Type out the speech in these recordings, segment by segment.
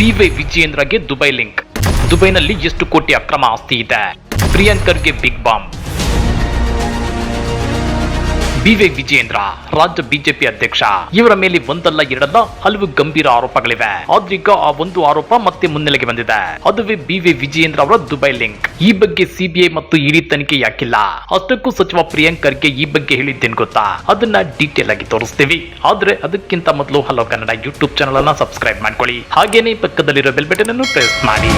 B Y ವಿಜಯೇಂದ್ರಗೆ Dubai link. ದುಬೈನಲ್ಲಿ ಎಷ್ಟು ಕೋಟಿ ಅಕ್ರಮ ಆಸ್ತಿ ಇದೆ? ಪ್ರಿಯಾಂಕರ್ಗೆ big bomb. B Y Vijayendra ರಾಜ್ಯ ಬಿಜೆಪಿ ಅಧ್ಯಕ್ಷ. ಇವರ ಮೇಲೆ ಒಂದಲ್ಲ ಎರಡಲ್ಲ ಹಲವು ಗಂಭೀರ ಆರೋಪಗಳಿವೆ. ಆದ್ರೀಗ ಆ ಒಂದು ಆರೋಪ ಮತ್ತೆ ಮುನ್ನೆಲೆಗೆ ಬಂದಿದೆ. ಅದುವೇ ಬಿವಿ ವಿಜೇಂದ್ರ ಅವರ ದುಬೈ ಲಿಂಕ್. ಈ ಬಗ್ಗೆ ಸಿಬಿಐ ಮತ್ತು ಇಡಿ ತನಿಖೆ ಯಾಕಿಲ್ಲ. ಅಷ್ಟಕ್ಕೂ ಸಚಿವ ಪ್ರಿಯಾಂಕರ್ಗೆ ಈ ಬಗ್ಗೆ ಹೇಳಿದ್ದೇನು ಗೊತ್ತಾ? ಅದನ್ನ ಡೀಟೇಲ್ ಆಗಿ ತೋರಿಸ್ತೀವಿ. ಆದ್ರೆ ಅದಕ್ಕಿಂತ ಮೊದಲು ಹಲೋ ಕನ್ನಡ ಯೂಟ್ಯೂಬ್ ಚಾನಲ್ ಅನ್ನ ಸಬ್ಸ್ಕ್ರೈಬ್ ಮಾಡ್ಕೊಳ್ಳಿ. ಹಾಗೇನೇ ಪಕ್ಕದಲ್ಲಿರೋ ಬೆಲ್ ಬಟನ್ ಅನ್ನು ಪ್ರೆಸ್ ಮಾಡಿ.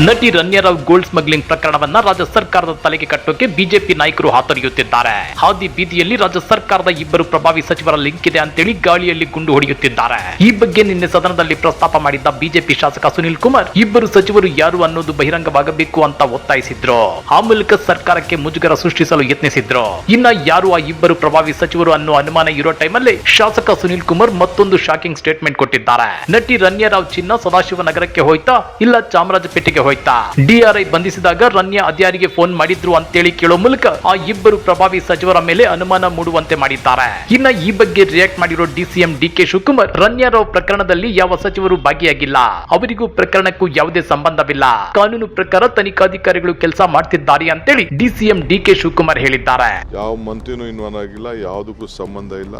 ನಟಿ ರನ್ಯರಾವ್ ಗೋಲ್ಡ್ ಸ್ಮಗ್ಲಿಂಗ್ ಪ್ರಕರಣವನ್ನ ರಾಜ್ಯ ಸರ್ಕಾರದ ತಲೆಗೆ ಕಟ್ಟೋಕೆ ಬಿಜೆಪಿ ನಾಯಕರು ಹಾತೊರೆಯುತ್ತಿದ್ದಾರೆ. ಹಾದಿ ಬೀದಿಯಲ್ಲಿ ರಾಜ್ಯ ಸರ್ಕಾರದ ಇಬ್ಬರು ಪ್ರಭಾವಿ ಸಚಿವರ ಲಿಂಕ್ ಇದೆ ಅಂತೇಳಿ ಗಾಳಿಯಲ್ಲಿ ಗುಂಡು ಹೊಡೆಯುತ್ತಿದ್ದಾರೆ. ಈ ಬಗ್ಗೆ ನಿನ್ನೆ ಸದನದಲ್ಲಿ ಪ್ರಸ್ತಾಪ ಮಾಡಿದ್ದ ಬಿಜೆಪಿ ಶಾಸಕ ಸುನಿಲ್ ಕುಮಾರ್, ಇಬ್ಬರು ಸಚಿವರು ಯಾರು ಅನ್ನೋದು ಬಹಿರಂಗವಾಗಬೇಕು ಅಂತ ಒತ್ತಾಯಿಸಿದ್ರು. ಆ ಮೂಲಕ ಸರ್ಕಾರಕ್ಕೆ ಮುಜುಗರ ಸೃಷ್ಟಿಸಲು ಯತ್ನಿಸಿದ್ರು. ಇನ್ನ ಯಾರು ಆ ಇಬ್ಬರು ಪ್ರಭಾವಿ ಸಚಿವರು ಅನ್ನೋ ಅನುಮಾನ ಇರೋ ಟೈಮಲ್ಲಿ ಶಾಸಕ ಸುನಿಲ್ ಕುಮಾರ್ ಮತ್ತೊಂದು ಶಾಕಿಂಗ್ ಸ್ಟೇಟ್ಮೆಂಟ್ ಕೊಟ್ಟಿದ್ದಾರೆ. ನಟಿ ರನ್ಯರಾವ್ ಚಿನ್ನ ಸದಾಶಿವನಗರಕ್ಕೆ ಹೋಯ್ತಾ, ಇಲ್ಲ ಚಾಮರಾಜಪೇಟೆಗೆ ಹೋಯ್ತಾ? ಡಿಆರ್ಐ ಬಂಧಿಸಿದಾಗ ರನ್ಯ ಅದ್ಯಾರಿಗೆ ಫೋನ್ ಮಾಡಿದ್ರು ಅಂತೇಳಿ ಕೇಳೋ ಮೂಲಕ ಆ ಇಬ್ಬರು ಪ್ರಭಾವಿ ಸಚಿವರ ಮೇಲೆ ಅನುಮಾನ ಮೂಡುವಂತೆ ಮಾಡಿದ್ದಾರೆ. ಇನ್ನ ಈ ಬಗ್ಗೆ ರಿಯಾಕ್ಟ್ ಮಾಡಿರೋ ಡಿಸಿಎಂ ಡಿಕೆ ಶಿವಕುಮಾರ್ ರನ್ಯಾರಾವ್ ಪ್ರಕರಣದಲ್ಲಿ ಯಾವ ಸಚಿವರು ಭಾಗಿಯಾಗಿಲ್ಲ. ಅವರಿಗೂ ಪ್ರಕರಣಕ್ಕೂ ಯಾವುದೇ ಸಂಬಂಧವಿಲ್ಲ. ಕಾನೂನು ಪ್ರಕಾರ ತನಿಖಾಧಿಕಾರಿಗಳು ಕೆಲಸ ಮಾಡ್ತಿದ್ದಾರೆ ಅಂತೇಳಿ ಡಿಸಿಎಂ ಡಿಕೆ ಶಿವಕುಮಾರ್ ಹೇಳಿದ್ದಾರೆ. ಯಾವ ಮಂತ್ರಿನೂ ಇನ್ವಾಲ್ವ್ ಆಗಿಲ್ಲ, ಯಾವುದಕ್ಕೂ ಸಂಬಂಧ ಇಲ್ಲ.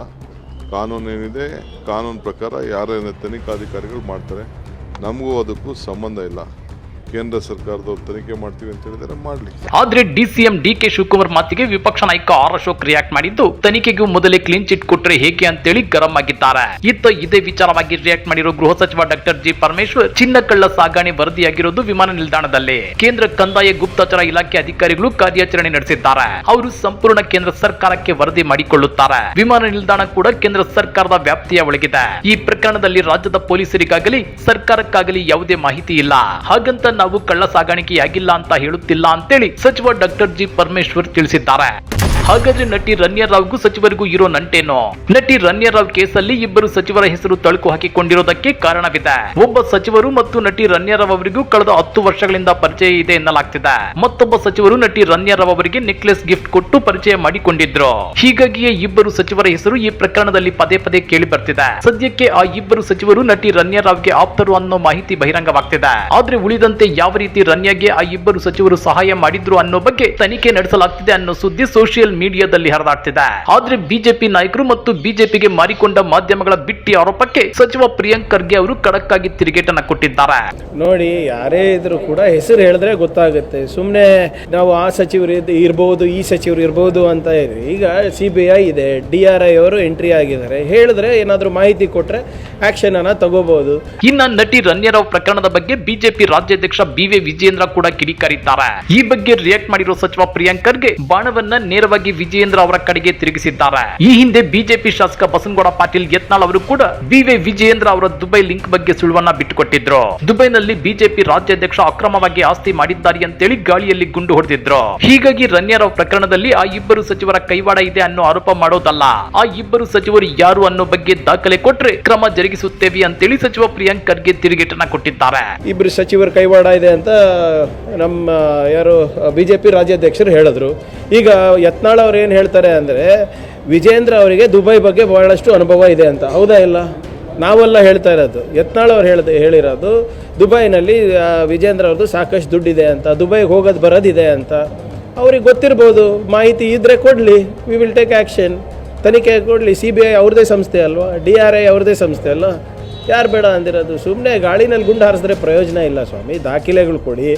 ಕಾನೂನು ಏನಿದೆ, ಕಾನೂನು ಪ್ರಕಾರ ಯಾರೇನ ತನಿಖಾಧಿಕಾರಿಗಳು ಮಾಡ್ತಾರೆ, ನಮಗೂ ಅದಕ್ಕೂ ಸಂಬಂಧ ಇಲ್ಲ. ಕೇಂದ್ರ ಸರ್ಕಾರದವ್ರು ತನಿಖೆ ಮಾಡ್ತೀವಿ ಅಂತ ಹೇಳಿದರೆ ಮಾಡಲಿ ಆದ್ರೆ ಡಿಸಿಎಂ ಡಿಕೆ ಶಿವಕುಮಾರ್ ಮಾತಿಗೆ ವಿಪಕ್ಷ ನಾಯಕ ಆರ್ ಅಶೋಕ್ ರಿಯಾಕ್ಟ್ ಮಾಡಿದ್ದು, ತನಿಖೆಗೂ ಮೊದಲೇ ಕ್ಲೀನ್ ಚಿಟ್ ಕೊಟ್ರೆ ಹೇಗೆ ಅಂತೇಳಿ ಗರಂ ಆಗಿದ್ದಾರೆ. ಇತ್ತ ಇದೇ ವಿಚಾರವಾಗಿ ರಿಯಾಕ್ಟ್ ಮಾಡಿರೋ ಗೃಹ ಸಚಿವ ಡಾಕ್ಟರ್ ಜಿ ಪರಮೇಶ್ವರ್ ಚಿನ್ನ ಕಳ್ಳ ಸಾಗಣೆ ವರದಿಯಾಗಿರೋದು ವಿಮಾನ ನಿಲ್ದಾಣದಲ್ಲಿ. ಕೇಂದ್ರ ಕಂದಾಯ ಗುಪ್ತಚರ ಇಲಾಖೆ ಅಧಿಕಾರಿಗಳು ಕಾರ್ಯಾಚರಣೆ ನಡೆಸಿದ್ದಾರೆ. ಅವರು ಸಂಪೂರ್ಣ ಕೇಂದ್ರ ಸರ್ಕಾರಕ್ಕೆ ವರದಿ ಮಾಡಿಕೊಳ್ಳುತ್ತಾರೆ. ವಿಮಾನ ನಿಲ್ದಾಣ ಕೂಡ ಕೇಂದ್ರ ಸರ್ಕಾರದ ವ್ಯಾಪ್ತಿಯ ಒಳಗಿದೆ. ಈ ಪ್ರಕರಣದಲ್ಲಿ ರಾಜ್ಯದ ಪೊಲೀಸರಿಗಾಗಲಿ, ಸರ್ಕಾರಕ್ಕಾಗಲಿ ಯಾವುದೇ ಮಾಹಿತಿ ಇಲ್ಲ. ಹಾಗಂತ ನಾವು ಕಳ್ಳ ಸಾಗಾಣಿಕೆಯಾಗಿಲ್ಲ ಅಂತ ಹೇಳುತ್ತಿಲ್ಲ ಅಂತೇಳಿ ಸಚಿವ ಡಾಕ್ಟರ್ ಜಿ ಪರಮೇಶ್ವರ್ ತಿಳಿಸಿದ್ದಾರೆ. ಹಾಗಾದ್ರೆ ನಟಿ ರನ್ಯರಾವ್ಗೂ ಸಚಿವರಿಗೂ ಇರೋ ನಂಟೇನೋ? ನಟಿ ರನ್ಯರಾವ್ ಕೇಸಲ್ಲಿ ಇಬ್ಬರು ಸಚಿವರ ಹೆಸರು ತಳುಕು ಹಾಕಿಕೊಂಡಿರೋದಕ್ಕೆ ಕಾರಣವಿದೆ. ಒಬ್ಬ ಸಚಿವರು ಮತ್ತು ನಟಿ ರನ್ಯರಾವ್ ಅವರಿಗೂ ಕಳೆದ ಹತ್ತು ವರ್ಷಗಳಿಂದ ಪರಿಚಯ ಇದೆ ಎನ್ನಲಾಗ್ತಿದೆ. ಮತ್ತೊಬ್ಬ ಸಚಿವರು ನಟಿ ರನ್ಯರಾವ್ ಅವರಿಗೆ ನೆಕ್ಲೆಸ್ ಗಿಫ್ಟ್ ಕೊಟ್ಟು ಪರಿಚಯ ಮಾಡಿಕೊಂಡಿದ್ರು. ಹೀಗಾಗಿಯೇ ಇಬ್ಬರು ಸಚಿವರ ಹೆಸರು ಈ ಪ್ರಕರಣದಲ್ಲಿ ಪದೇ ಪದೇ ಕೇಳಿ ಬರ್ತಿದೆ. ಸದ್ಯಕ್ಕೆ ಆ ಇಬ್ಬರು ಸಚಿವರು ನಟಿ ರನ್ಯರಾವ್ಗೆ ಆಪ್ತರು ಅನ್ನೋ ಮಾಹಿತಿ ಬಹಿರಂಗವಾಗ್ತಿದೆ. ಆದ್ರೆ ಉಳಿದಂತೆ ಯಾವ ರೀತಿ ರನ್ಯಾಗೆ ಆ ಇಬ್ಬರು ಸಚಿವರು ಸಹಾಯ ಮಾಡಿದ್ರು ಅನ್ನೋ ಬಗ್ಗೆ ತನಿಖೆ ನಡೆಸಲಾಗ್ತಿದೆ ಅನ್ನೋ ಸುದ್ದಿ ಸೋಷಿಯಲ್ ಮೀಡಿಯಾದಲ್ಲಿ ಹರಿದಾಡ್ತಿದೆ. ಆದ್ರೆ ಬಿಜೆಪಿ ನಾಯಕರು ಮತ್ತು ಬಿಜೆಪಿಗೆ ಮಾರಿಕೊಂಡ ಮಾಧ್ಯಮಗಳ ಬಿಟ್ಟಿ ಆರೋಪಕ್ಕೆ ಸಚಿವ ಪ್ರಿಯಾಂಕ್ ಖರ್ಗೆ ಅವರು ಖಡಕ್ ಆಗಿ ತಿರುಗೇಟನ್ನ ಕೊಟ್ಟಿದ್ದಾರೆ. ನೋಡಿ ಯಾರೇ ಇದ್ರು ಕೂಡ ಹೆಸರು ಹೇಳಿದ್ರೆ ಗೊತ್ತಾಗುತ್ತೆ. ಸುಮ್ಮನೆ ನಾವು ಆ ಸಚಿವರು ಇರಬಹುದು ಈ ಸಚಿವರು ಇರಬಹುದು ಅಂತ ಈಗ ಸಿ ಬಿ ಐ ಇದೆ ಡಿ ಆರ್ ಐ ಅವರು ಎಂಟ್ರಿ ಆಗಿದ್ದಾರೆ. ಹೇಳಿದ್ರೆ ಏನಾದರೂ ಮಾಹಿತಿ ಕೊಟ್ರೆ ಆಕ್ಷನ್ ಅನ್ನ ತಗೋಬಹುದು ಇನ್ನ ನಟಿ ರನ್ಯರಾವ್ ಪ್ರಕರಣದ ಬಗ್ಗೆ ಬಿಜೆಪಿ ರಾಜ್ಯಾಧ್ಯಕ್ಷ ಬಿವಿ ವಿಜಯೇಂದ್ರ ಕೂಡ ಕಿಡಿಕಾರಿದ್ದಾರೆ. ಈ ಬಗ್ಗೆ ರಿಯಾಕ್ಟ್ ಮಾಡಿರುವ ಸಚಿವ ಪ್ರಿಯಾಂಕ್ ಖರ್ಗೆ ಬಾಣವನ್ನ ನೇರವಾಗಿ ವಿಜಯೇಂದ್ರ ಅವರ ಕಡೆಗೆ ತಿರುಗಿಸಿದ್ದಾರೆ. ಈ ಹಿಂದೆ ಬಿಜೆಪಿ ಶಾಸಕ ಬಸನಗೌಡ ಪಾಟೀಲ್ ಯತ್ನಾಳ್ ಅವರು ಕೂಡ ಬಿವಿ ವಿಜಯೇಂದ್ರ ಅವರ ದುಬೈ ಲಿಂಕ್ ಬಗ್ಗೆ ಸುಳುವನ್ನ ಬಿಟ್ಟುಕೊಟ್ಟಿದ್ರು. ದುಬೈನಲ್ಲಿ ಬಿಜೆಪಿ ರಾಜ್ಯಾಧ್ಯಕ್ಷ ಅಕ್ರಮವಾಗಿ ಆಸ್ತಿ ಮಾಡಿದ್ದಾರೆ ಅಂತೇಳಿ ಗಾಳಿಯಲ್ಲಿ ಗುಂಡು ಹೊಡೆದಿದ್ರು. ಹೀಗಾಗಿ ರನ್ಯರಾವ್ ಪ್ರಕರಣದಲ್ಲಿ ಆ ಇಬ್ಬರು ಸಚಿವರ ಕೈವಾಡ ಇದೆ ಅನ್ನೋ ಆರೋಪ ಮಾಡೋದಲ್ಲ. ಆ ಇಬ್ಬರು ಸಚಿವರು ಯಾರು ಅನ್ನೋ ಬಗ್ಗೆ ದಾಖಲೆ ಕೊಟ್ರೆ ಕ್ರಮ ಜರುಗಿಸುತ್ತೇವೆ ಅಂತೇಳಿ ಸಚಿವ ಪ್ರಿಯಾಂಕ್ ಖರ್ಗೆ ತಿರುಗೇಟನ್ನ ಕೊಟ್ಟಿದ್ದಾರೆ. ಇಬ್ಬರು ಸಚಿವರ ಕೈವಾಡ ಇದೆ ಅಂತ ನಮ್ಮ ಯಾರು ಬಿಜೆಪಿ ರಾಜ್ಯಾಧ್ಯಕ್ಷರು ಹೇಳಿದ್ರು. ಈಗ ಯತ್ನಾಳ್ ಅವ್ರು ಏನು ಹೇಳ್ತಾರೆ ಅಂದರೆ, ವಿಜೇಂದ್ರ ಅವರಿಗೆ ದುಬೈ ಬಗ್ಗೆ ಬಹಳಷ್ಟು ಅನುಭವ ಇದೆ ಅಂತ. ಹೌದಾ ಇಲ್ಲ? ನಾವೆಲ್ಲ ಹೇಳ್ತಾ ಇರೋದು. ಯತ್ನಾಳ್ ಅವ್ರು ಹೇಳ್ದೆ, ಹೇಳಿರೋದು, ದುಬೈನಲ್ಲಿ ವಿಜೇಂದ್ರ ಅವ್ರದ್ದು ಸಾಕಷ್ಟು ದುಡ್ಡಿದೆ ಅಂತ, ದುಬೈಗೆ ಹೋಗೋದು ಬರೋದಿದೆ ಅಂತ. ಅವ್ರಿಗೆ ಗೊತ್ತಿರ್ಬೋದು. ಮಾಹಿತಿ ಇದ್ದರೆ ಕೊಡಲಿ. ವಿ ವಿಲ್ ಟೇಕ್ ಆ್ಯಕ್ಷನ್ ತನಿಖೆ ಕೊಡಲಿ. ಸಿ ಬಿ ಐ ಅವ್ರದೇ ಸಂಸ್ಥೆ ಅಲ್ವಾ? ಡಿ ಆರ್ ಐ ಅವ್ರದ್ದೇ ಸಂಸ್ಥೆ ಅಲ್ಲ ಯಾರು ಬೇಡ ಅಂದಿರೋದು? ಸುಮ್ಮನೆ ಗಾಳಿನಲ್ಲಿ ಗುಂಡು ಹಾರಿಸಿದ್ರೆ ಪ್ರಯೋಜನ ಇಲ್ಲ ಸ್ವಾಮಿ. ದಾಖಲೆಗಳು ಕೊಡಿ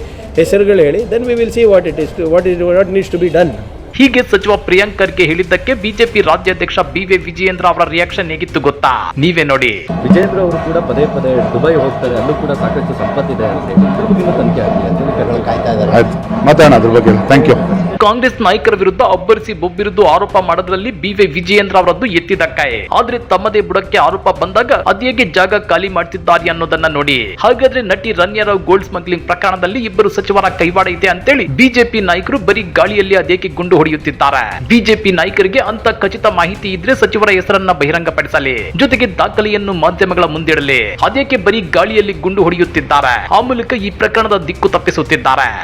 ಹೆಸರುಗಳು ಹೇಳಿ then we will see what it is to what is what needs to be done ಹೀಗೆ ಸಚಿವ ಪ್ರಿಯಾಂಕ್ ಖರ್ಗೆ ಹೇಳಿದ್ದಕ್ಕೆ ಬಿಜೆಪಿ ರಾಜ್ಯಾಧ್ಯಕ್ಷ ಬಿವಿ ವಿಜಯೇಂದ್ರ ಅವರ ರಿಯಾಕ್ಷನ್ ಹೇಗಿತ್ತು ಗೊತ್ತಾ? ನೀವೇ ನೋಡಿ. ವಿಜೇಂದ್ರ ಅವರು ಕೂಡ ಪದೇ ಪದೇ ದುಬೈ ಹೋಗ್ತಾರೆ ಅಲ್ಲೂ ಕೂಡ ಸಾಕಷ್ಟು ಸಂಪತ್ತಿದೆ ಅಂತ ಹೇಳಿ ತನಿಖೆ ಆಗಲಿ ಅಂತ ಹೇಳಿ ಆಯ್ತು. ಮಾತಾಡೋಣ ಅದ್ರ ಬಗ್ಗೆ. ಥ್ಯಾಂಕ್ ಯು ಕಾಂಗ್ರೆಸ್ ನಾಯಕರ ವಿರುದ್ಧ ಅಬ್ಬರಿಸಿ ಬೊಬ್ಬಿರುದು ಆರೋಪ ಮಾಡೋದ್ರಲ್ಲಿ ಬಿವೈ ವಿಜಯೇಂದ್ರ ಅವರದ್ದು ಎತ್ತಿದ ಕೈ ಆದ್ರೆ ತಮ್ಮದೇ ಬುಡಕ್ಕೆ ಆರೋಪ ಬಂದಾಗ ಅದೇಗೆ ಜಾಗ ಖಾಲಿ ಮಾಡ್ತಿದ್ದಾರೆ ಅನ್ನೋದನ್ನ ನೋಡಿ. ಹಾಗಾದ್ರೆ ನಟಿ ರನ್ಯರಾವ್ ಗೋಲ್ಡ್ ಸ್ಮಗ್ಲಿಂಗ್ ಪ್ರಕರಣದಲ್ಲಿ ಇಬ್ಬರು ಸಚಿವರ ಕೈವಾಡ ಇದೆ ಅಂತೇಳಿ ಬಿಜೆಪಿ ನಾಯಕರು ಬರೀ ಗಾಳಿಯಲ್ಲಿ ಅದೇಕೆ ಗುಂಡು ಹೊಡೆಯುತ್ತಿದ್ದಾರೆ. ಬಿಜೆಪಿ ನಾಯಕರಿಗೆ ಅಂತ ಖಚಿತ ಮಾಹಿತಿ ಇದ್ರೆ ಸಚಿವರ ಹೆಸರನ್ನ ಬಹಿರಂಗಪಡಿಸಲಿ. ಜೊತೆಗೆ ದಾಖಲೆಯನ್ನು ಮಾಧ್ಯಮಗಳ ಮುಂದಿಡಲಿ. ಅದೇಕೆ ಬರೀ ಗಾಳಿಯಲ್ಲಿ ಗುಂಡು ಹೊಡೆಯುತ್ತಿದ್ದಾರೆ. ಆ ಮೂಲಕ ಈ ಪ್ರಕರಣದ ದಿಕ್ಕು ತಪ್ಪಿಸುತ್ತಿದ್ದಾರೆ.